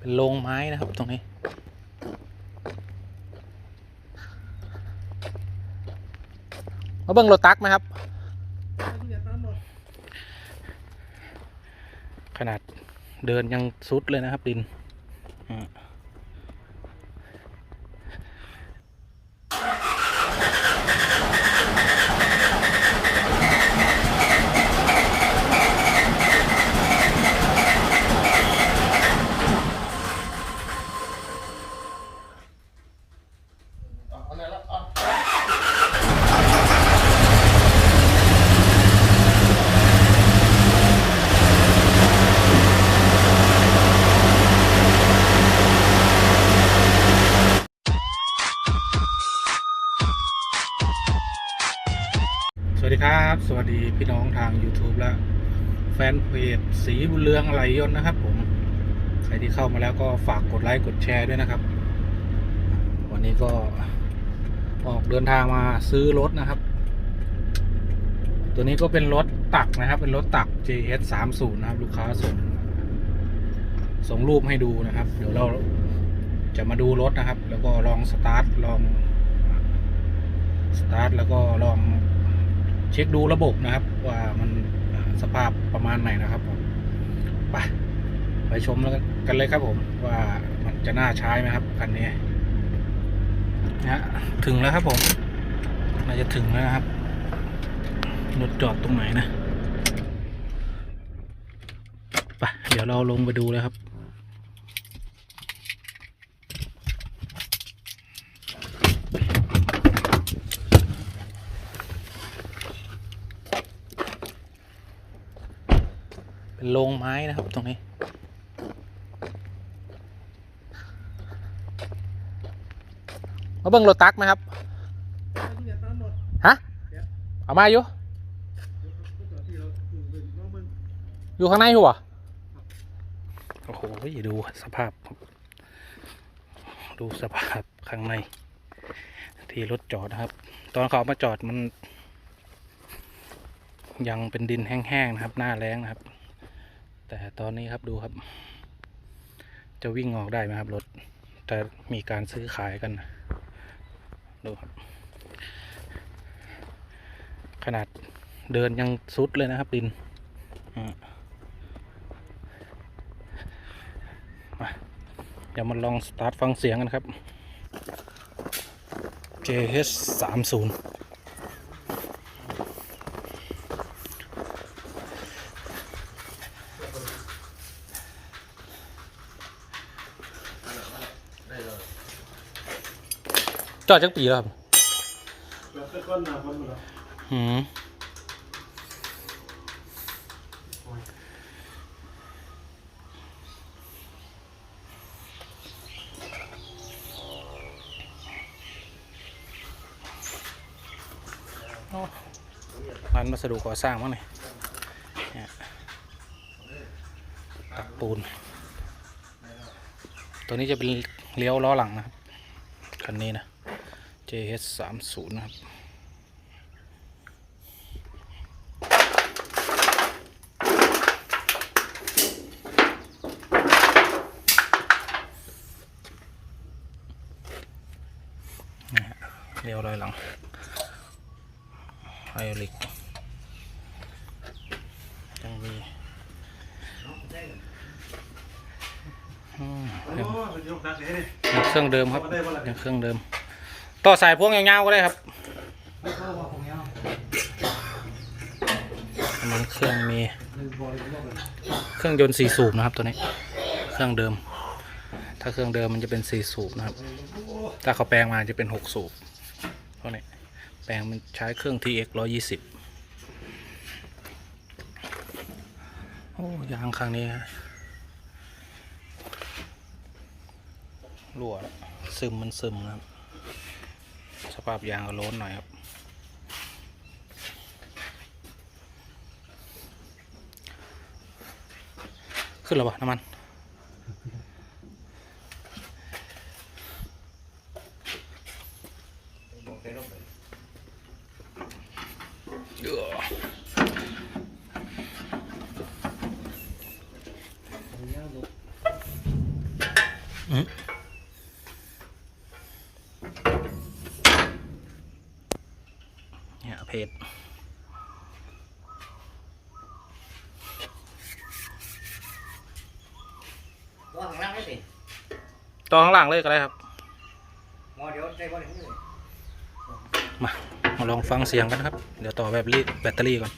เป็นโรงไม้นะครับ ตรงนี้ มาเบิ้งรถตักไหมครับ ขนาดเดินยังสุดเลยนะครับดินอ่าสวั สดีครับสวัสดีพี่น้องทาง YouTube และแฟนเพจสีบุญเรืองอะไรยนนะครับ ผม ใครที่เข้ามาแล้วก็ฝากกดไลค์กดแชร์ด้วยนะครับ วันนี้ก็ออกเดินทางมาซื้อรถนะครับ ตัวนี้ก็เป็นรถตักนะครับ เป็นรถตัก JS 3 0นะครับ ลูกค้าส่งส่งรูปให้ดูนะครับ เดี๋ยวเราจะมาดูรถนะครับ แล้วก็ลองสตาร์ทลองสตาร์ทแล้วก็ลอง เช็คดูระบบนะครับ ว่ามันสภาพประมาณไหนนะครับผมไปไปชมแล้วกันเลยครับผมว่ามันจะน่าใช้ไหมครับคันนี้นะถึงแล้วครับผมน่าจะถึงแล้วนะครับรถจอดตรงไหนนะไปเดี๋ยวเราลงไปดูเลยครับ โรงไม้นะครับตรงนี้ มาเบิ่งรถตักไหมครับ ฮะ เอามาอยู่ อยู่ข้างในอยู่เหรอโอ้โหดูสภาพ ดูสภาพข้างใน ที่รถจอดนะครับ ตอนเขาเอามาจอดมันยังเป็นดินแห้งๆนะครับ หน้าแรงนะครับ แต่ตอนนี้ครับดูครับ จะวิ่งออกได้ไหมครับรถจะมีการซื้อขายกัน ดูครับ ขนาดเดินยังสุดเลยนะครับดินอ่ามาเดี๋ยวมาลองสตาร์ทฟังเสียงกันครับ JH 3 0 จอดจักปีแล้วครับแล้วก็ก้อนน้ำมันหมดแล้วอืมโอ้ร้านวัสดุก่อสร้างมั้งเนี่ยเนี่ยตักปูน ตัวนี้จะเป็นเลี้ยวล้อหลังนะครับ คันนี้นะ JH 3 0นะครับนี่ฮะเรียวรอยหลังไฮอลิกยังมีอืมโอ้ยังยยกดักเลยเนี่ยยังเครื่องเดิมครับยังเครื่องเดิม ต่อสายพวงยาวๆก็ได้ครับมันเครื่องมีเครื่องยนต์สี่สูบนะครับตัวนี้ เครื่องเดิม ถ้าเครื่องเดิมมันจะเป็นสี่สูบนะครับ ถ้าเขาแปลงมาจะเป็นหกสูบเพราะนี่แปลงมันใช้เครื่อง TX ร้อยี่สิบโอ้ยางครั้งนี้รั่วซึมมันซึมนะครับ สภาพยางก็ล้นหน่อยครับ ขึ้นแล้วปะน้ำมันเดือ อืม เนี่ยเพจตัวข้างล่างได้สิต่อข้างหลังเลยก็ได้ครับ หมอเดี๋ยวใจบ่ได้เลย มามาลองฟังเสียงกันนะครับ เดี๋ยวต่อแบบรีแบตเตอรี่ก่อน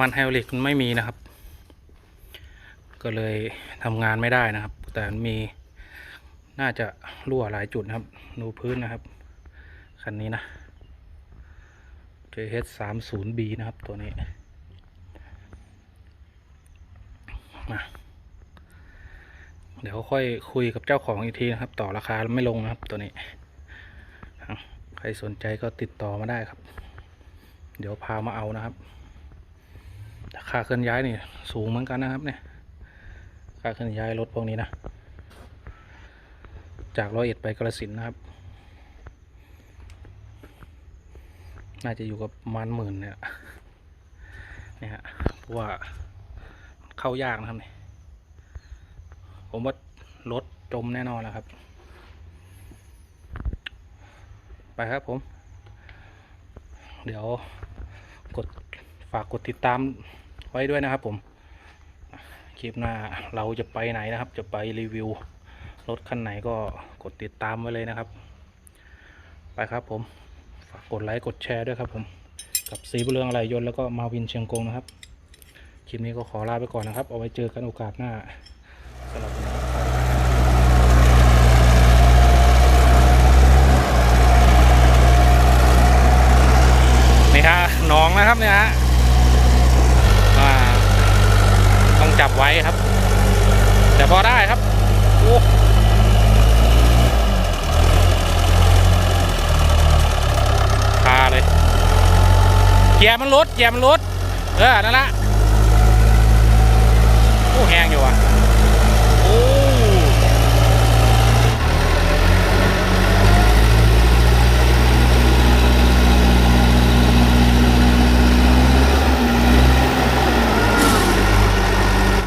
มันไฮดรอลิกมันไม่มีนะครับ ก็เลยทำงานไม่ได้นะครับ แต่มีน่าจะรั่วหลายจุดนะครับ ดูพื้นนะครับ คันนี้นะ JH 3 0 B นะครับตัวนี้มาเดี๋ยวค่อยคุยกับเจ้าของอีกทีนะครับ ต่อราคาไม่ลงนะครับตัวนี้ใครสนใจก็ติดต่อมาได้ครับ เดี๋ยวพามาเอานะครับ ค่าเคลื่อนย้ายนี่สูงเหมือนกันนะครับเนี่ยค่าเคลื่อนย้ายรถพวกนี้นะ จากร้อยเอ็ดไปกระสินนะครับ น่าจะอยู่กับมันหมื่นเนี่ยเนี่ยฮะเพราะว่าเข้ายากนะครับเนี่ยผมว่ารถจมแน่นอนแล้วครับ ไปครับผม เดี๋ยวกดฝากกดติดตาม ไว้ด้วยนะครับผม คลิปหน้าเราจะไปไหนนะครับ จะไปรีวิว รถคันไหนก็กดติดตามไว้เลยนะครับ ไปครับผม ฝากกดไลค์กดแชร์ด้วยครับผม กับสีบุเรืองอะไรยนแล้วก็มาวินเชียงกงนะครับ คลิปนี้ก็ขอลาไปก่อนนะครับ เอาไว้เจอกันโอกาสหน้าสำหรับนี่ฮะหนองนะครับเนี่ยฮะ จับไว้ครับ แต่พอได้ครับโอ้คาเลยเกียร์มันลดเกียร์มันลดเออนั่นละโอ้แหงอยู่อะ